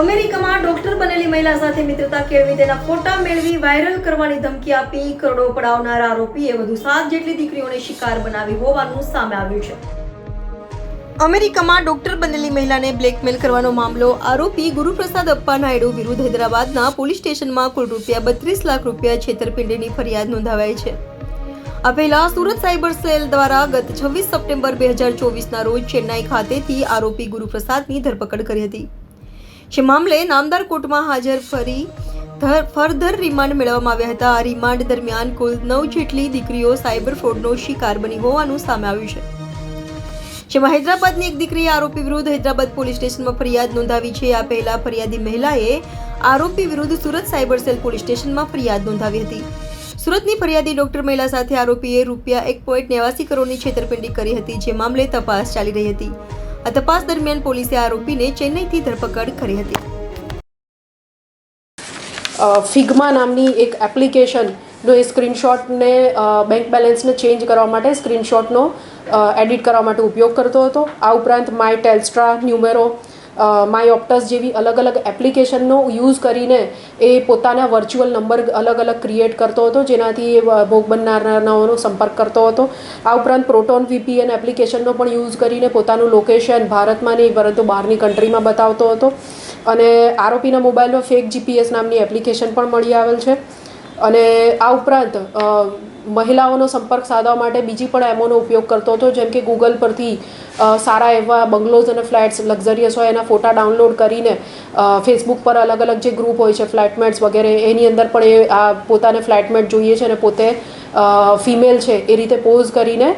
અમેરિકામાં ડોક્ટર બનેલી મહિલા સાથે મિત્રતા કેળવી તેના ફોટા મેળવી વાયરલ કરવાની ધમકી આપી કરોડો પડાવનાર આરોપીએ વધુ સાત જેટલી દીકરીઓને શિકાર બનાવી હોવાનું સામે આવ્યું છે. અમેરિકામાં ડોક્ટર બનેલી મહિલાને બ્લેકમેલ કરવાનો મામલો આરોપી ગુરુપ્રસાદ અપ્પા નાયડુ વિરુદ્ધ હૈદરાબાદના પોલીસ સ્ટેશનમાં કુલ રૂપિયા બત્રીસ લાખ રૂપિયા છેતરપિંડીની ફરિયાદ નોંધાવાઈ છે. આ પહેલા સુરત સાયબર સેલ દ્વારા ગત છવ્વીસ સપ્ટેમ્બર બે હજાર ચોવીસના રોજ ચેન્નાઈ ખાતેથી આરોપી ગુરુપ્રસાદની ધરપકડ કરી હતી. જે મામલે નામદાર કોર્ટમાં હાજર ફરી ધર- ફર્ધર રિમાન્ડ મેળવવામાં આવ્યા હતા. આ રિમાન્ડ દરમિયાન કુલ નવ જેટલી દીકરીઓ સાયબર ફ્રોડનો શિકાર બની હોવાનું સામે આવ્યું છે. જેમાં હૈદરાબાદની એક દીકરીએ આરોપી વિરુદ્ધ હૈદરાબાદ પોલીસ સ્ટેશનમાં ફરિયાદ નોંધાવી છે. આ પહેલા ફરિયાદી મહિલાએ આરોપી વિરુદ્ધ સુરત સાયબર સેલ પોલીસ સ્ટેશનમાં ફરિયાદ નોંધાવી હતી. સુરતની ફરિયાદી ડોક્ટર મહિલા સાથે આરોપીએ રૂપિયા એક પોઈન્ટ નેવાસી કરોડની છેતરપિંડી કરી હતી, જે મામલે તપાસ ચાલી રહી હતી. આ તપાસ દરમિયાન પોલીસે આરોપીને ચેન્નઈથી ધરપકડ કરી હતી. ફિગ્મા નામની એક એપ્લિકેશનનો એ સ્ક્રીનશોટને બેંક બેલેન્સને ચેન્જ કરવા માટે સ્ક્રીનશોટનો એડિટ કરવા માટે ઉપયોગ કરતો હતો. આ ઉપરાંત My Telstra Numero My Optus જેવી અલગ અલગ એપ્લિકેશનનો યુઝ કરીને એ પોતાના વર્ચ્યુઅલ નંબર અલગ અલગ ક્રિએટ કરતો હતો, જેનાથી એ ભોગ બનનારાઓનો સંપર્ક કરતો હતો. આ ઉપરાંત પ્રોટોન વીપીએન એપ્લિકેશનનો પણ યુઝ કરીને પોતાનું લોકેશન ભારતમાં નહીં, પરંતુ બહારની કન્ટ્રીમાં બતાવતો હતો. અને આરોપીના મોબાઈલમાં ફેક જીપીએસ નામની એપ્લિકેશન પણ મળી આવેલ છે. અને આ ઉપરાંત મહિલાઓનો સંપર્ક સાધવા માટે બીજી પણ એમોનો ઉપયોગ કરતો હતો, જેમ કે ગૂગલ પરથી સારા એવા બંગલોઝ અને ફ્લેટ્સ લક્ઝરિયસ હોય એના ફોટા ડાઉનલોડ કરીને ફેસબુક પર અલગ અલગ જે ગ્રુપ હોય છે, ફ્લેટમેટ્સ વગેરે, એની અંદર પણ એ આ પોતાને ફ્લેટમેટ જોઈએ છે અને પોતે ફિમેલ છે એ રીતે પોઝ કરીને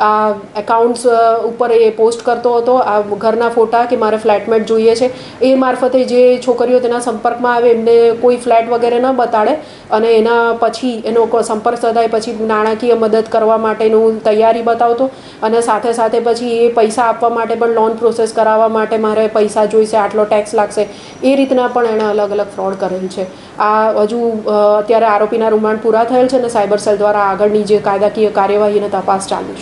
આ એકાઉન્ટ્સ ઉપર એ પોસ્ટ કરતો હતો, આ ઘરના ફોટા કે મારે ફ્લેટમેટ જોઈએ છે, એ મારફતે જે છોકરીઓ તેના સંપર્કમાં આવે, એમને કોઈ ફ્લેટ વગેરે ન બતાડે, અને એના પછી એનો સંપર્ક સદાય પછી નાણાકીય મદદ કરવા માટેનું તૈયારી બતાવતો, અને સાથે સાથે પછી એ પૈસા આપવા માટે પણ લોન પ્રોસેસ કરાવવા માટે મારે પૈસા જોઈશે, આટલો ટેક્સ લાગશે, એ રીતના પણ એણે અલગ અલગ ફ્રોડ કરેલ છે. આ હજુ અત્યારે આરોપીના રિમાન્ડ પૂરા થયેલ છે અને સાયબર સેલ દ્વારા આગળની જે કાયદાકીય કાર્યવાહી અને તપાસ ચાલુ છે.